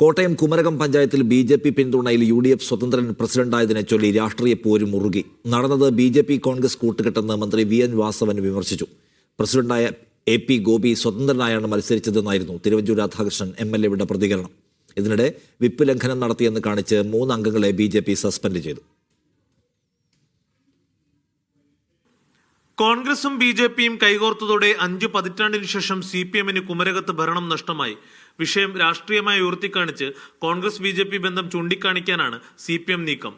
കോട്ടയം കുമരകം പഞ്ചായത്തിൽ B J P പിന്തുണയിൽ U D F സ്വതന്ത്രൻ പ്രസിഡന്റായതിനെ ചൊല്ലി രാഷ്ട്രീയ പോരും മുറുകി. നടന്നത് ബി ജെ പി കോൺഗ്രസ് കൂട്ടുകെട്ടെന്ന് മന്ത്രി വി എൻ വാസവൻ വിമർശിച്ചു. പ്രസിഡന്റായ എ പി ഗോപി സ്വതന്ത്രനായാണ് മത്സരിച്ചതെന്നായിരുന്നു തിരുവഞ്ചൂർ രാധാകൃഷ്ണൻ എം എൽ എയുടെ പ്രതികരണം. ഇതിനിടെ വിപ്പ് ലംഘനം നടത്തിയെന്ന് കാണിച്ച് മൂന്ന് അംഗങ്ങളെ ബി സസ്പെൻഡ് ചെയ്തു. കോൺഗ്രസും ബി ജെ പിയും കൈകോർത്തതോടെ അഞ്ചു പതിറ്റാണ്ടിനു ശേഷം സി പി എമ്മിന് കുമരകത്ത് ഭരണം നഷ്ടമായി. വിഷയം രാഷ്ട്രീയമായി ഉയർത്തിക്കാണിച്ച് കോൺഗ്രസ് ബി ജെ പി ബന്ധം ചൂണ്ടിക്കാണിക്കാനാണ് സി പി എം നീക്കം.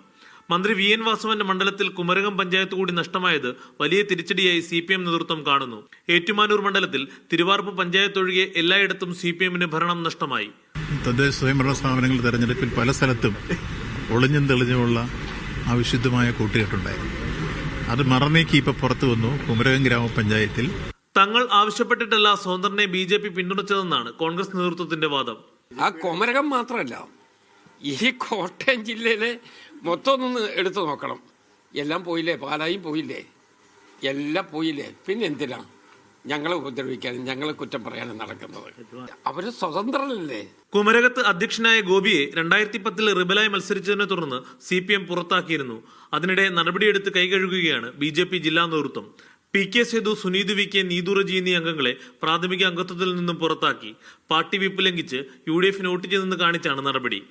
മന്ത്രി വി എൻ വാസവന്റെ മണ്ഡലത്തിൽ കുമരകം പഞ്ചായത്ത് കൂടി നഷ്ടമായത് വലിയ തിരിച്ചടിയായി സി പി എം നേതൃത്വം കാണുന്നു. ഏറ്റുമാനൂർ മണ്ഡലത്തിൽ തിരുവാർപ്പ് പഞ്ചായത്ത് ഒഴികെ എല്ലായിടത്തും സി പി എമ്മിന് ഭരണം നഷ്ടമായി. തദ്ദേശ സ്വയംഭരണ സ്ഥാപനങ്ങൾ തെരഞ്ഞെടുപ്പിൽ പല സ്ഥലത്തും ഒളിഞ്ഞും തെളിഞ്ഞുമുള്ള അവിശുദ്ധമായ കൂട്ടുകെട്ടുണ്ടായിരുന്നു. അത് മറന്നേക്ക് ഇപ്പൊ പുറത്തു വന്നു കുമരകം ഗ്രാമപഞ്ചായത്തിൽ. തങ്ങൾ ആവശ്യപ്പെട്ടിട്ടല്ല സ്വതന്ത്രനെ ബി ജെ പി പിന്തുണച്ചതെന്നാണ് കോൺഗ്രസ് നേതൃത്വത്തിന്റെ വാദം. ആ കുമരകം മാത്രമല്ല ഈ കോട്ടയം ജില്ലയിലെ മൊത്തം ഒന്ന് എടുത്തു നോക്കണം. എല്ലാം പോയില്ലേ? പാലായും പോയില്ലേ? എല്ലാം പോയില്ലേ? പിന്നെന്തിനാണ് ഞങ്ങളെ ഉപദ്രവിക്കാനും ഞങ്ങളെ കുറ്റം പറയാനും നടക്കുന്നത്. അവർ സ്വതന്ത്രരല്ലേ? കുമരകത്ത് അധ്യക്ഷനായ ഗോപിയെ രണ്ടായിരത്തി പത്തിൽ റിബലായി മത്സരിച്ചതിനെ തുടർന്ന് സി പി എം പുറത്താക്കിയിരുന്നു. അതിനിടെ നടപടിയെടുത്ത് കൈകഴുകുകയാണ് ബി ജെ പി ജില്ലാ നേതൃത്വം. P K Sethu Suneeth V K Neethu Reji എന്നീ അംഗങ്ങളെ പ്രാഥമിക അംഗത്വത്തിൽ നിന്നും പുറത്താക്കി. പാർട്ടി വിപ്പ് ലംഘിച്ച് യു ഡി എഫിന് വോട്ട് ചെയ്തെന്ന് കാണിച്ചാണ് നടപടി.